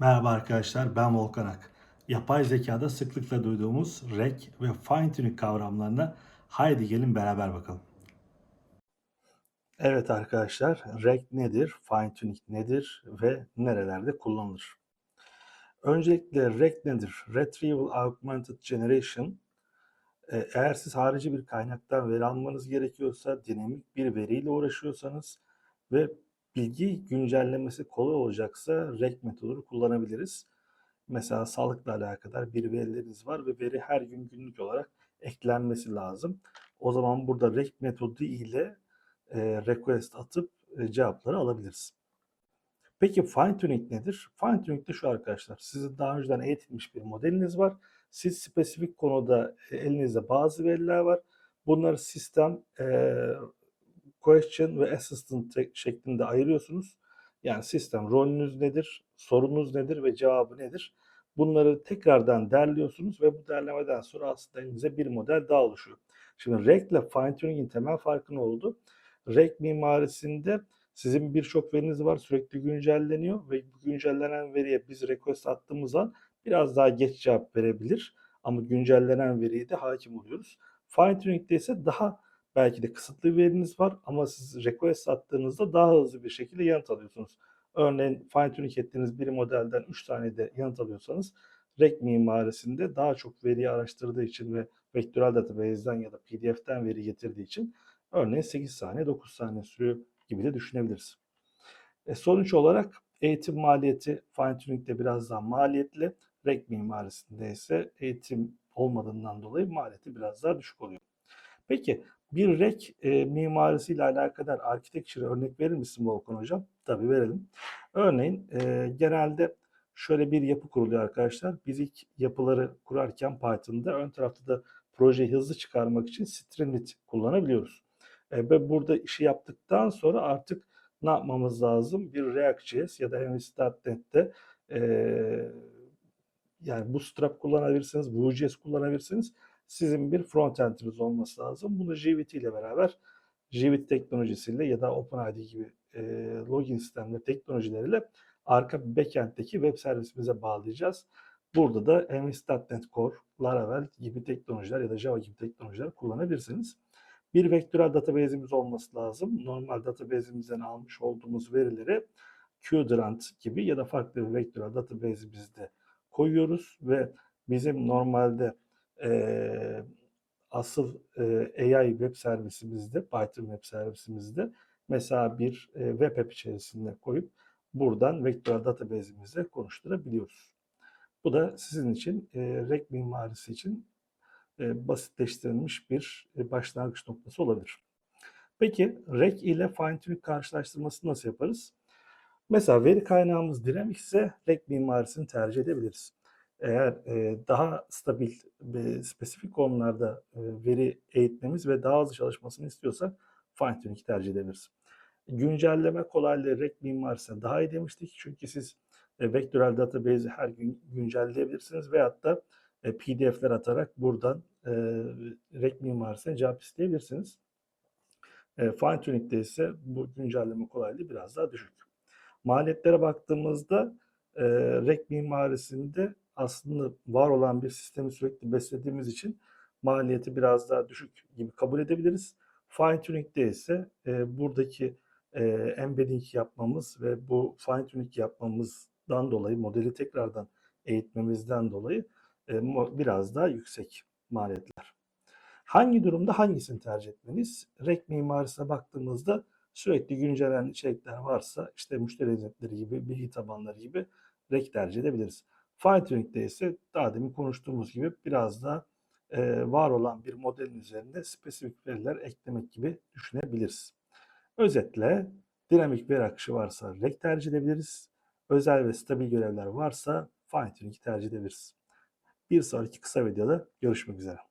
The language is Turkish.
Merhaba arkadaşlar, ben Volkan Ak. Yapay zekada sıklıkla duyduğumuz RAG ve Fine Tuning kavramlarına haydi gelin beraber bakalım. Evet arkadaşlar, RAG nedir, Fine Tuning nedir ve nerelerde kullanılır? Öncelikle RAG nedir? Retrieval Augmented Generation. Ee, Eğer siz harici bir kaynaktan veri almanız gerekiyorsa, dinamik bir veriyle uğraşıyorsanız ve bilgi güncellemesi kolay olacaksa RAG metodunu kullanabiliriz. Mesela sağlıkla alakadar bir verileriniz var ve veri her gün günlük olarak eklenmesi lazım. O zaman burada RAG metodu ile e, request atıp e, cevapları alabiliriz. Peki fine tuning nedir? Fine tuning de şu arkadaşlar. Sizin daha önceden eğitilmiş bir modeliniz var. Siz spesifik konuda e, elinizde bazı veriler var. Bunları sistem e, question ve assistant şeklinde ayırıyorsunuz. Yani sistem rolünüz nedir, sorunuz nedir ve cevabı nedir? Bunları tekrardan derliyorsunuz ve bu derlemeden sonra aslında elinize bir model daha oluşuyor. Şimdi RAG ile fine tuning'in temel farkı ne oldu? RAG mimarisinde sizin birçok veriniz var sürekli güncelleniyor ve bu güncellenen veriye biz request attığımız an biraz daha geç cevap verebilir. Ama güncellenen veriye de hakim oluyoruz. Fine tuning'de ise daha belki de kısıtlı veriniz var ama siz request attığınızda daha hızlı bir şekilde yanıt alıyorsunuz. Örneğin fine tuning ettiğiniz bir modelden 3 tane de yanıt alıyorsanız RAG mimarisinde daha çok veriyi araştırdığı için ve vektörel database'den ya da PDF'den veri getirdiği için örneğin 8 saniye 9 saniye sürüyor gibi de düşünebiliriz. E, sonuç olarak eğitim maliyeti fine tuning'de biraz daha maliyetli. RAG mimarisinde ise eğitim olmadığından dolayı maliyeti biraz daha düşük oluyor. Peki bir RAG e, mimarisiyle alakadar architecture örnek verir misin Volkan Hocam? Tabii verelim. Örneğin e, genelde şöyle bir yapı kuruluyor arkadaşlar. Biz ilk yapıları kurarken Python'da ön tarafta da projeyi hızlı çıkarmak için Streamlit kullanabiliyoruz. E, ve burada işi yaptıktan sonra artık ne yapmamız lazım? Bir React.js ya da MVC.NET'te e, yani Bootstrap kullanabilirsiniz, Vue.js kullanabilirsiniz. Sizin bir frontend'iniz olması lazım. Bunu JVT ile beraber JVT teknolojisiyle ya da OpenID gibi e, login sistemleri teknolojileriyle arka backend'deki web servisimize bağlayacağız. Burada da MS.NET Core, Laravel gibi teknolojiler ya da Java gibi teknolojiler kullanabilirsiniz. Bir vektörel database'imiz olması lazım. Normal database'imizden almış olduğumuz verileri Qdrant gibi ya da farklı bir vektörel database'imizde koyuyoruz ve bizim normalde e, asıl e, AI web servisimizde, Python web servisimizde mesela bir e, web app içerisinde koyup buradan vektörel database'imizle konuşturabiliyoruz. Bu da sizin için e, RAG mimarisi için e, basitleştirilmiş bir e, başlangıç noktası olabilir. Peki RAG ile fine tuning karşılaştırmasını nasıl yaparız? Mesela veri kaynağımız dinamik ise RAG mimarisini tercih edebiliriz. Eğer daha stabil ve spesifik konularda veri eğitmemiz ve daha hızlı çalışmasını istiyorsak fine tuning tercih edebiliriz. Güncelleme kolaylığı RAG mimarisine daha iyi demiştik. Çünkü siz e, vektörel database'i her gün güncelleyebilirsiniz veyahut da e, PDF'ler atarak buradan e, RAG mimarisine cevap isteyebilirsiniz. E, fine tuning'de ise bu güncelleme kolaylığı biraz daha düşük. Maliyetlere baktığımızda e, RAG mimarisinde aslında var olan bir sistemi sürekli beslediğimiz için maliyeti biraz daha düşük gibi kabul edebiliriz. Fine tuning'de ise e, buradaki e, embedding yapmamız ve bu fine tuning yapmamızdan dolayı modeli tekrardan eğitmemizden dolayı e, biraz daha yüksek maliyetler. Hangi durumda hangisini tercih etmeniz? RAG mimarisine baktığımızda sürekli güncellenen içerikler varsa işte müşteri hizmetleri gibi, bilgi tabanları gibi RAG tercih edebiliriz. Fine tuning'de ise daha demin konuştuğumuz gibi biraz da e, var olan bir modelin üzerinde spesifik veriler eklemek gibi düşünebiliriz. Özetle dinamik veri akışı varsa RAG tercih edebiliriz. Özel ve stabil görevler varsa fine tuning'i tercih edebiliriz. Bir sonraki kısa videoda görüşmek üzere.